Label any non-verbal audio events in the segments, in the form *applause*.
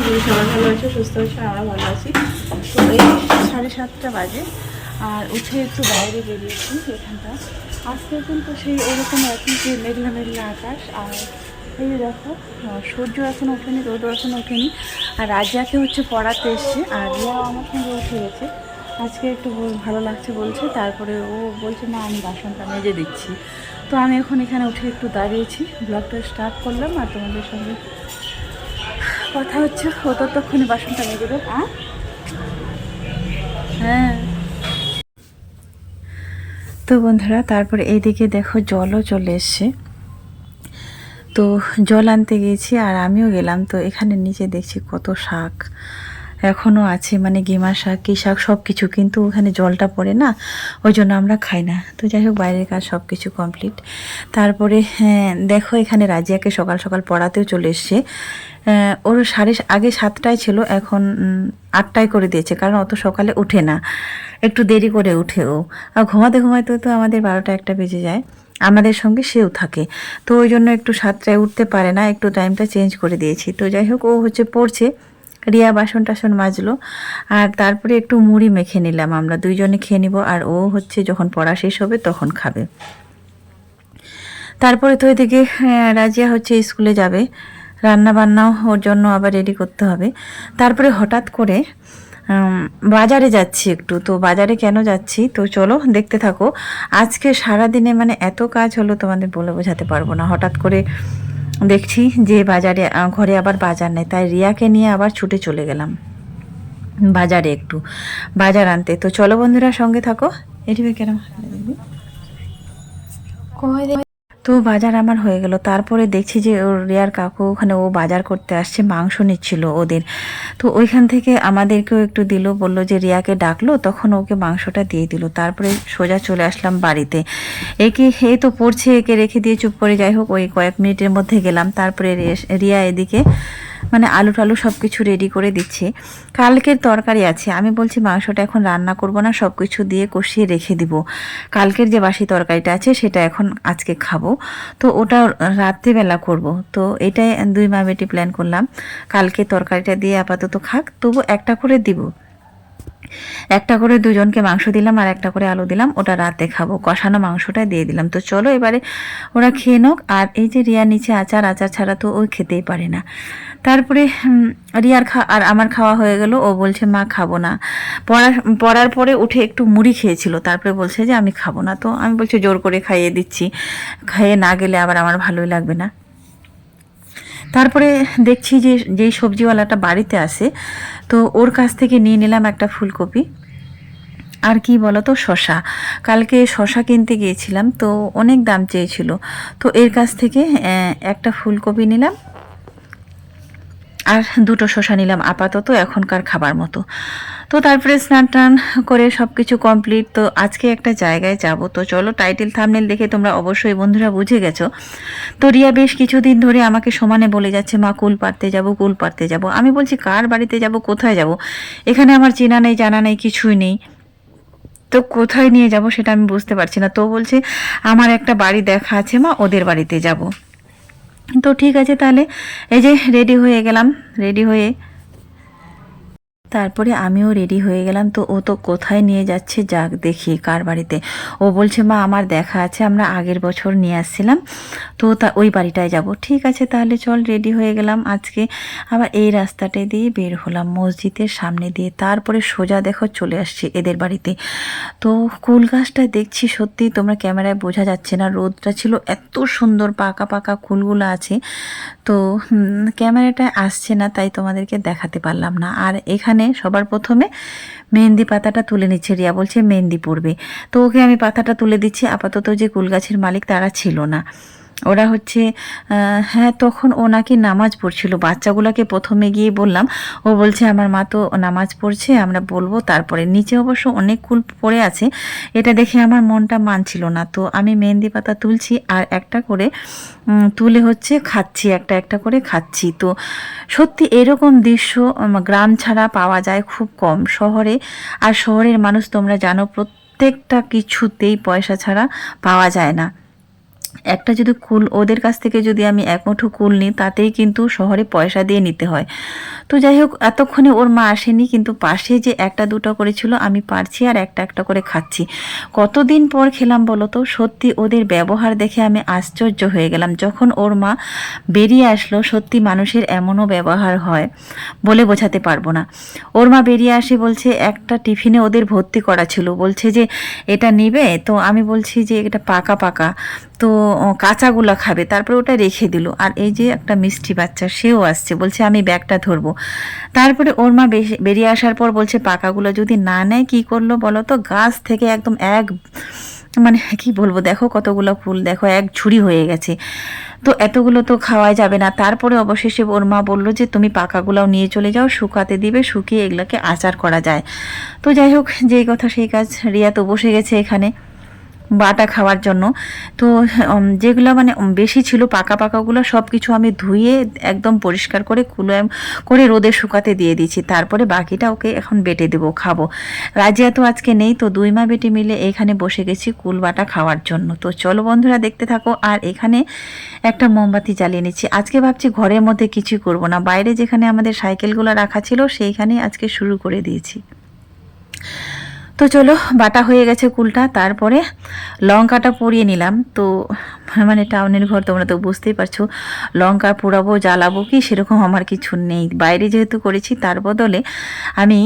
আশা আমরা এই সাড়ে সাতটা বাজে, আর উঠে একটু বাইরে বেরিয়েছি সেই ওরকম এখন মেঘলা আকাশ, আর এই যে দেখো সূর্য এখন ওঠেনি, রোদও এখন ওঠেনি, আর রাজিয়াকে হচ্ছে পড়াতে এসছে, আর রিয়াও আমার উঠে গেছে। আজকে একটু ভালো লাগছে বলছে, তারপরে ও বলছে, না, আমি বাসনটা মেজে দিচ্ছি। তো আমি এখন এখানে উঠে একটু দাঁড়িয়েছি, ব্লগটা স্টার্ট করলাম, আর তোমাদের সঙ্গে কথা হচ্ছে, ও ততক্ষণে বাসনটা নিয়ে দেবে। হ্যাঁ। তো বন্ধুরা, তারপরে এইদিকে দেখো জলও চলে এসছে। তো জল আনতে গিয়েছি আর আমিও গেলাম। তো এখানে নিচে দেখছি কত শাক। এখনও আছে মানে গেমা শাক কী শাক সব কিছু কিন্তু ওখানে জলটা পড়ে না ওই জন্য আমরা খাই না। তো যাই হোক বাইরের কাজ সব কিছু কমপ্লিট তারপরে হ্যাঁ, দেখো এখানে রাজিয়াকে সকাল সকাল পড়াতেও চলে এসছে। ওর সাড়ে আগে সাতটায় ছিল এখন আটটায় করে দিয়েছে কারণ অত সকালে উঠে না। একটু দেরি করে উঠে ও। আর ঘুমাতে ঘুমাতে তো আমাদের বারোটা একটা বেজে যায়। আমাদের সঙ্গে সেও থাকে। তো ওই জন্য একটু সাতটায় উঠতে পারে না একটু টাইমটা চেঞ্জ করে দিয়েছি। তো যাই হোক ও হচ্ছে পড়ছে। রিয়া বাসন টাসন মাজলো। আর তারপরে একটু মুড়ি মেখে নিলাম আমরা, দুইজনে খেয়ে নিব, আর ও হচ্ছে যখন পড়া শেষ হবে তখন খাবে। তারপরে তো এদিকে রাজিয়া হচ্ছে স্কুলে যাবে রান্না বান্নাও ওর জন্য আবার রেডি করতে হবে। তারপরে হঠাৎ করে বাজারে যাচ্ছি একটু, তো বাজারে কেন যাচ্ছি? তো চলো দেখতে থাকো। আজকে সারা দিনে মানে এত কাজ হলো তোমাদের বলে বোঝাতে পারব না। হঠাৎ করে দেখছি যে বাজারে ঘরে আবার বাজার নেই। তাই রিয়াকে নিয়ে আবার ছুটে চলে গেলাম। বাজারে একটু। বাজার আনতে। তো চলো বন্ধুরা, সঙ্গে থাকো। এটি কেন তো বাজার আমার হয়ে গেল। তারপরে দেখছি যে ওর রিয়ার কাকু ওখানে ও বাজার করতে আসছে, মাংস নিচ্ছিল ওদের। তো ওইখান থেকে আমাদেরকেও একটু দিল, বলল যে রিয়াকে ডাকলো, তখন ওকে মাংসটা দিয়ে দিল। তারপরে সোজা চলে আসলাম বাড়িতে। একে এই তো পড়ছে, একে রেখে দিয়ে চুপ করে। যাই হোক, ওই কয়েক মিনিটের মধ্যে গেলাম। তারপরে রিয়া এদিকে মানে আলু টালু সব কিছু রেডি করে দিচ্ছে। কালকের তরকারি আছে। আমি বলছি, মাংসটা এখন রান্না করব না সব কিছু দিয়ে কষিয়ে রেখে দিব। কালকের যে বাসি তরকারিটা আছে, সেটা এখন আজকে খাব। তো ওটা রাত্রিবেলা করব। তো এটাই দুই মা বেটি প্ল্যান করলাম। কালকে তরকারিটা দিয়ে আপাতত খাক। তবু একটা করে দিব। একটা করে দুজনকে মাংস দিলাম আর একটা করে আলু দিলাম, ওটা রাতে খাব। কষানো মাংসটা দিয়ে দিলাম। তো চলো এবারে ওরা খেয়ে নোক, আর এই যে রিয়া নিচে আচার আচার ছাড়া তো ওই খেতেই পারে না। তারপরে রিয়ার খা, আর আমার খাওয়া হয়ে গেল। ও বলছে, মা, খাব না। পড়া, পড়ার পরে উঠে একটু মুড়ি খেয়েছিল। তারপরে বলছে যে, আমি খাব না। তো আমি বলছি, জোর করে খাইয়ে দিচ্ছি। খাইয়ে না গেলে আবার আমার ভালোই লাগবে না। তারপরে দেখছি যে, যেই সবজিওয়ালাটা বাড়িতে আসে তো ওর কাছ থেকে নিয়ে নিলাম একটা ফুলকপি। আর কি বলো তো শশা। কালকে শশা কিনতে গিয়েছিলাম, তো অনেক দাম চেয়েছিল। তো এর কাছ থেকে একটা ফুলকপি নিলাম। আর দুটো শশা নিলাম, আপাতত এখনকার খাবার মতো। তো তারপরে স্নান টান করে সব কিছু কমপ্লিট তো আজকে একটা জায়গায় যাব। তো চলো টাইটেল থামনেল দেখে তোমরা অবশ্যই বন্ধুরা বুঝে গেছো। তো রিয়া বেশ কিছুদিন ধরে আমাকে সমানে বলে যাচ্ছে, মা, কুল পারতে যাব, কুল পারতে যাব। আমি বলছি, কার বাড়িতে যাব, কোথায় যাব? এখানে আমার চেনা নেই, জানা নেই, কিছুই নেই। তো কোথায় নিয়ে যাব সেটা আমি বুঝতে পারছি না। তো বলছে, আমার একটা বাড়ি দেখা আছে, মা, ওদের বাড়িতে যাব। তো ঠিক আছে, তাহলে এই যে রেডি হয়ে গেলাম রেডি হয়ে তারপরে আমিও রেডি হয়ে গেলাম। তো ও তো কোথায় নিয়ে যাচ্ছে যাক দেখি কার বাড়িতে। ও বলছে, মা, আমার দেখা আছে, আমরা আগের বছর নিয়ে আসছিলাম। তো তা, ওই বাড়িটায় যাব। ঠিক আছে, তাহলে চল রেডি হয়ে গেলাম আজকে। আবার এই রাস্তাটা দিয়ে বের হলাম মসজিদের সামনে দিয়ে। তারপরে সোজা দেখো চলে আসছি এদের বাড়িতে। তো কুল গাছটা দেখছি সত্যি তোমরা ক্যামেরায় বোঝা যাচ্ছে না। রোদটা ছিল এত সুন্দর, পাকা পাকা কুলগুলো আছে। তো ক্যামেরাটায় আসছে না, তাই তোমাদেরকে দেখাতে পারলাম না। আর এখানে সবার প্রথমে মেহেন্দি পাতাটা তুলে নিচ্ছে রিয়া, বলছে মেহেন্দি পড়বে তো ওকে আমি পাতাটা তুলে দিচ্ছি, আপাতত যে কুলগাছের মালিক তারা ছিল না। ওরা হচ্ছে হ্যাঁ তখন ও নাকি নামাজ পড়ছিল। বাচ্চাগুলোকে প্রথমে গিয়ে বললাম, ও বলছে, আমার মা তো নামাজ পড়ছে, আমরা বলব তারপরে। নিচে অবশ্য অনেক কুল পড়ে আছে। এটা দেখে আমার মনটা মানছিল না। তো আমি মেহেন্দি পাতা তুলছি আর একটা করে তুলে হচ্ছে খাচ্ছি, একটা একটা করে খাচ্ছি। তো সত্যি এরকম দৃশ্য গ্রাম ছাড়া পাওয়া যায় খুব কম। শহরে, আর শহরের মানুষ তোমরা জানো, প্রত্যেকটা কিছুতেই পয়সা ছাড়া পাওয়া যায় না। একটা যদি কুল ওদের কাছ থেকে যদি আমি এক মুঠো কুল নিই, তাতেই কিন্তু শহরে পয়সা দিয়ে নিতে হয়। তো যাই হোক, এতক্ষণে ওর মা আসেনি, কিন্তু পাশে যে একটা দুটো করেছিল, আমি পারছি আর একটা একটা করে খাচ্ছি। কতদিন পর খেলাম বলো তো? সত্যি ওদের ব্যবহার দেখে আমি আশ্চর্য হয়ে গেলাম। যখন ওর মা বেরিয়ে আসলো, সত্যি মানুষের এমনও ব্যবহার হয় বলে বোঝাতে পারব না। ওর মা বেরিয়ে আসে, বলছে, একটা টিফিনে ওদের ভর্তি করা ছিল। বলছে যে, এটা নিবে? তো আমি বলছি যে, এটা পাকা পাকা। তো কাঁচাগুলো খাবে। তারপরে ওটা রেখে দিল। আর এই যে একটা মিষ্টি বাচ্চা, সেও আসছে। বলছে, আমি ব্যাগটা ধরবো। তারপরে ওর মা বেরিয়ে আসার পর বলছে, পাকাগুলো যদি না নেয়, কি করল বলো তো? গাছ থেকে একদম এক মানে কি বলব? দেখো কতগুলো ফুল, দেখো এক ঝুড়ি হয়ে গেছে। তো এতগুলো তো খাওয়া যাবে না। তারপরে অবশেষে ওর মা বলল যে, তুমি পাকাগুলোও নিয়ে চলে যাও, শুকাতে দিবে, শুকিয়ে এগুলোকে আচার করা যায়। তো যাই হোক, যেই কথা সেই কাজ রিয়া তো বসে গেছে এখানে। বাটা খাওয়ার জন্য। তো যেগুলো মানে বেশি ছিল পাকা পাকাগুলো সব কিছু আমি ধুয়ে একদম পরিষ্কার করে কুলো করে রোদে শুকাতে দিয়ে দিয়েছি। তারপরে বাকিটা ওকে এখন বেটে দেবো, খাব। রাজিয়া তো আজকে নেই, তো দুই মা বেটে মিলে এখানে বসে গেছি কুল বাটা খাওয়ার জন্য। তো চলো বন্ধুরা, দেখতে থাকো। আর এখানে একটা মোমবাতি জ্বালিয়ে নিচ্ছি। আজকে ভাবছি ঘরের মধ্যে কিছুই করব না। বাইরে যেখানে আমাদের সাইকেলগুলো রাখা ছিল, সেইখানেই আজকে শুরু করে দিয়েছি। তো চলো, বাটা হয়ে গেছে কুলটা, তারপরে লঙ্কাটা পুড়িয়ে নিলাম। তো মানে টাউনের ঘর তোমরা তো বুঝতেই পারছ, লঙ্কা পোড়াবো, জ্বালাবো কি সেরকম আমার কিছু নেই। বাইরে যেহেতু করেছি, তার বদলে আমি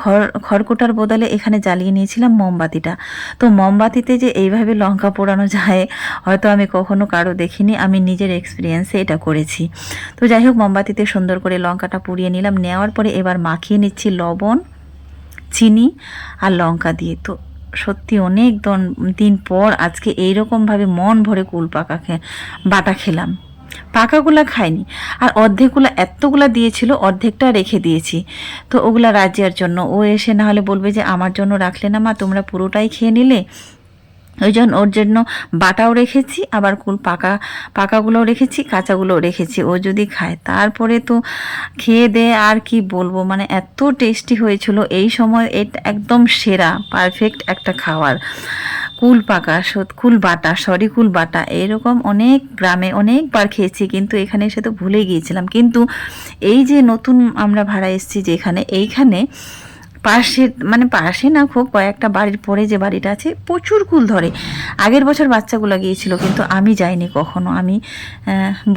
খড়, খড়কুটার বদলে এখানে জ্বালিয়ে নিয়েছিলাম মোমবাতিটা। তো মোমবাতিতে যে এইভাবে লঙ্কা পোড়ানো যায়, হয়তো আমি কখনো কারও দেখিনি, আমি নিজের এক্সপিরিয়েন্সে এটা করেছি। তো যাই হোক, মোমবাতিতে সুন্দর করে লঙ্কাটা পুড়িয়ে নিলাম, নেওয়ার পরে এবার মাখিয়ে নিচ্ছি লবণ। চিনি আর লঙ্কা দিয়ে। তো সত্যি অনেক দন- পর আজকে এইরকমভাবে মন ভরে কুল পাকা বাটা খেলাম। পাকাগুলা খাইনি। আর অর্ধেকগুলা এতগুলা দিয়েছিল, অর্ধেকটা রেখে দিয়েছি। তো ওগুলা রাজিয়ার জন্য। ও এসে না হলে বলবে যে, আমার জন্য রাখলে না মা, তোমরা পুরোটাই খেয়ে নিলে? ওই জন্য ওর জন্য বাটাও রেখেছি, আবার কুল পাকা, পাকাগুলোও রেখেছি, কাঁচাগুলোও রেখেছি। ও যদি খায়, তারপরে তো খেয়ে দে, আর কি বলব? মানে এত টেস্টি হয়েছিল। এই সময় এটা একদম সেরা পারফেক্ট একটা খাওয়ার। কুল পাকা কুল বাটা সরি কুল বাটা। এরকম অনেক গ্রামে অনেকবার খেয়েছি, কিন্তু এখানে এসে তো ভুলে গিয়েছিলাম। কিন্তু এই যে নতুন আমরা ভাড়া এসেছি যেখানে, এইখানে পাশে মানে পাশে না, খুব কয়েকটা বাড়ির পরে যে বাড়িটা আছে, প্রচুর কুল ধরে। আগের বছর বাচ্চাগুলো গিয়েছিল, কিন্তু আমি যাইনি কখনো। আমি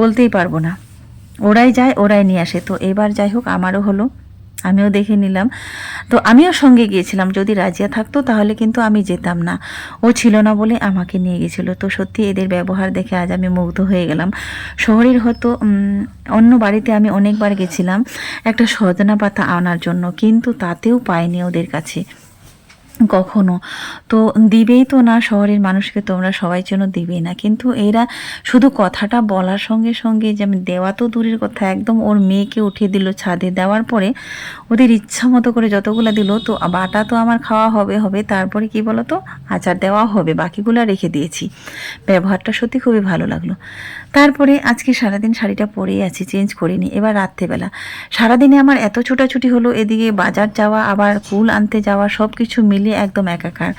বলতেই পারব না। ওরাই যায়, ওরাই নিয়ে আসে। তো এবার যাই হোক, আমারও হলো আমিও দেখে নিলাম। তো আমিও সঙ্গে গিয়েছিলাম। যদি রাজিয়া থাকতো তাহলে কিন্তু আমি যেতাম না। ও ছিল না বলে আমাকে নিয়ে গেছিল তো সত্যি এদের ব্যবহার দেখে আজ আমি মুগ্ধ হয়ে গেলাম। শহরের হয়তো অন্য বাড়িতে আমি অনেকবার গেছিলাম। একটা সজনা পাতা আনার জন্য। কিন্তু তাতেও পাইনি ওদের কাছে। কখনো। তো দিবেই তো না শহরের মানুষকে, তোমরা সবাই জন্য দিবেই না। কিন্তু এরা শুধু কথাটা বলার সঙ্গে সঙ্গে যে আমি দেওয়া তো দূরের কথা, একদম ওর মেয়েকে উঠিয়ে দিল ছাদে। দেওয়ার পরে ওদের ইচ্ছা মতো করে যতগুলো দিল, তো বাটা তো আমার খাওয়া হবে হবে। তারপরে কি বলো তো আচার দেওয়া হবে, বাকিগুলো রেখে দিয়েছি। ব্যবহারটা সত্যি খুবই ভালো লাগল। তারপরে আজকে সারাদিন শাড়িটা পরেই আছি, চেঞ্জ করিনি। এবার রাত্রেবেলা। সারাদিনে আমার এত ছোটাছুটি হলো, এদিকে বাজার যাওয়া, আবার কুল আনতে যাওয়া সব কিছু মিলিয়ে একদম একাকার।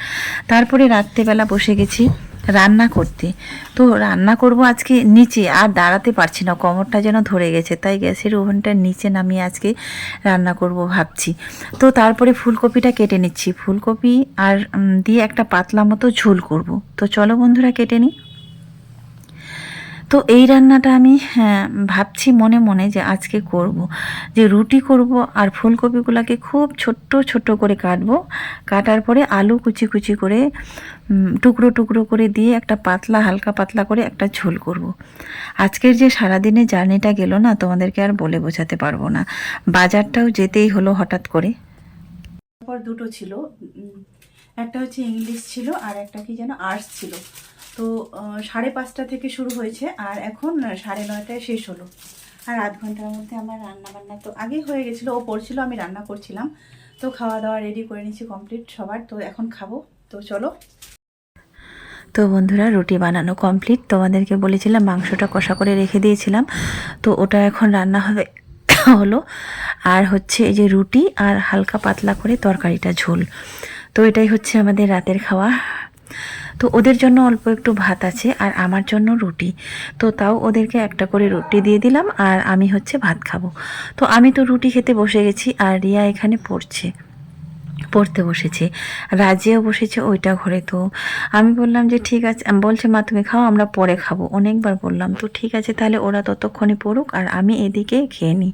তারপরে রাত্রেবেলা বসে গেছি রান্না করতে। তো রান্না করব আজকে নিচে, আর দাঁড়াতে পারছি না, কোমরটা যেন ধরে গেছে, তাই গ্যাসের ওভেনটা নিচে নামিয়ে আজকে রান্না করব ভাবছি। তো তারপরে ফুলকপিটা কেটে নিচ্ছি। ফুলকপি আর দিয়ে একটা পাতলা মতো ঝোল করব। তো চলো বন্ধুরা, কেটে নিই। তো এই রান্নাটা আমি হ্যাঁ, ভাবছি মনে মনে যে আজকে করব। যে রুটি করব আর ফুলকপিগুলোকে খুব ছোট্ট ছোট্ট করে কাটবো। কাটার পরে আলু কুচি কুচি করে টুকরো টুকরো করে দিয়ে একটা পাতলা হালকা পাতলা করে একটা ঝোল করব। আজকের যে সারাদিনে জার্নিটা গেল না তোমাদেরকে আর বলে বোঝাতে পারব না। বাজারটাও যেতেই হলো হঠাৎ করে। তারপর দুটো ছিল একটা হচ্ছে ইংলিশ ছিল আর একটা কি যেন আর্টস ছিল। তো সাড়ে পাঁচটা থেকে শুরু হয়েছে আর এখন সাড়ে নয়টায় শেষ হলো। আর আধ ঘণ্টার মধ্যে আমার রান্না বান্না তো আগেই হয়ে গেছিল ও পড়ছিল আমি রান্না করছিলাম। তো খাওয়া দাওয়া রেডি করে নিয়েছি কমপ্লিট সবার, তো এখন খাব। তো চলো। তো বন্ধুরা, রুটি বানানো কমপ্লিট তোমাদেরকে বলেছিলাম মাংসটা কষা করে রেখে দিয়েছিলাম। তো ওটা এখন রান্না হবে *coughs* হলো। আর হচ্ছে এই যে রুটি আর হালকা পাতলা করে তরকারিটা ঝোল। তো এটাই হচ্ছে আমাদের রাতের খাওয়া। তো ওদের জন্য অল্প একটু ভাত আছে আর আমার জন্য রুটি। তো তাও ওদেরকে একটা করে রুটি দিয়ে দিলাম আর আমি হচ্ছে ভাত খাব। তো আমি তো রুটি খেতে বসে গেছি আর রিয়া এখানে পড়ছে। পড়তে বসেছে। রাজিয়াও বসেছে, ওইটা ঘরে। তো আমি বললাম যে, ঠিক আছে। বলছে, মা, তুমি খাও, আমরা পরে খাব। অনেকবার বললাম, তো ঠিক আছে, তাহলে ওরা ততক্ষণে পড়ুক আর আমি এদিকে খেয়ে নিই।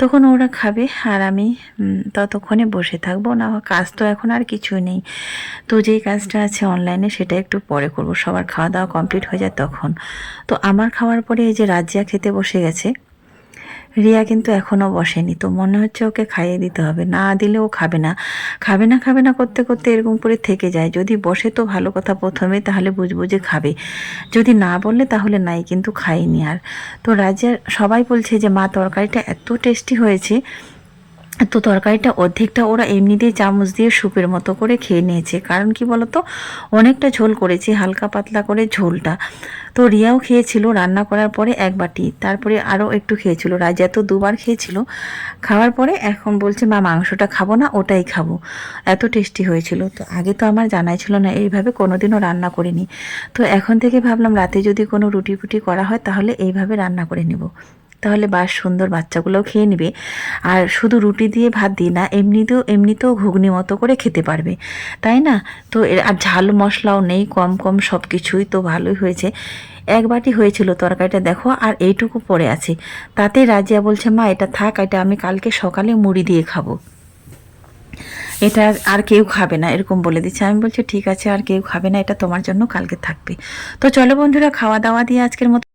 তখন ওরা খাবে আর আমি ততক্ষণে বসে থাকব। না, কাজ তো এখন আর কিছুই নেই। তো যেই কাজটা আছে অনলাইনে, সেটা একটু পরে করব। সবার খাওয়া দাওয়া কমপ্লিট হয়ে যায় তখন। তো আমার খাওয়ার পরে এই যে রাজিয়া খেতে বসে গেছে রিয়া কিন্তু এখনও বসেনি, তো মনে হচ্ছে ওকে খাইয়ে দিতে হবে। না দিলে ও খাবে না। খাবে না খাবে না করতে করতে এরকম করে থেকে যায়। যদি বসে তো ভালো কথা প্রথমে, তাহলে বুঝব যে খাবে। যদি না বললে তাহলে নাই, কিন্তু খাইনি আর। তো রাজিয়া সবাই বলছে যে, মা, তরকারিটা এত টেস্টি হয়েছে তো তরকারিটা অর্ধেকটা ওরা এমনিতেই চামচ দিয়ে স্যুপের মতো করে খেয়ে নিয়েছে। কারণ কি বলতো? অনেকটা ঝোল করেছি, হালকা পাতলা করে ঝোলটা। তো রিয়াও খেয়েছিল রান্না করার পরে এক বাটি, তারপরে আরও একটু খেয়েছিল। রাজা তো দুবার খেয়েছিল। খাওয়ার পরে এখন বলছে, মা, মাংসটা খাব না, ওটাই খাব। এত টেস্টি হয়েছিল। তো আগে তো আমার জানাই ছিল না, এইভাবে কোনোদিনও রান্না করিনি। তো এখন থেকে ভাবলাম, রাতে যদি কোনো রুটি ফুটি করা হয়, তাহলে এইভাবে রান্না করে নেব। তাহলে বাস সুন্দর বাচ্চাগুলোও খেয়ে নেবে। আর শুধু রুটি দিয়ে ভাত দিই না, এমনিতেও এমনিতেও ঘুগনি মতো করে খেতে পারবে। তাই না? তো আর ঝাল মশলাও নেই, কম কম সব কিছুই তো ভালোই হয়েছে। এক বাটি হয়েছিল তরকারিটা, দেখো, আর এইটুকু পড়ে আছে। তাতে রাজিয়া বলছে, মা, এটা থাক, এটা আমি কালকে সকালে মুড়ি দিয়ে খাব। এটা আর কেউ খাবে না, এরকম বলে দিচ্ছে। আমি বলছি, ঠিক আছে, আর কেউ খাবে না, এটা তোমার জন্য কালকে থাকবে। তো চলো বন্ধুরা খাওয়া দাওয়া দিয়ে আজকের মতো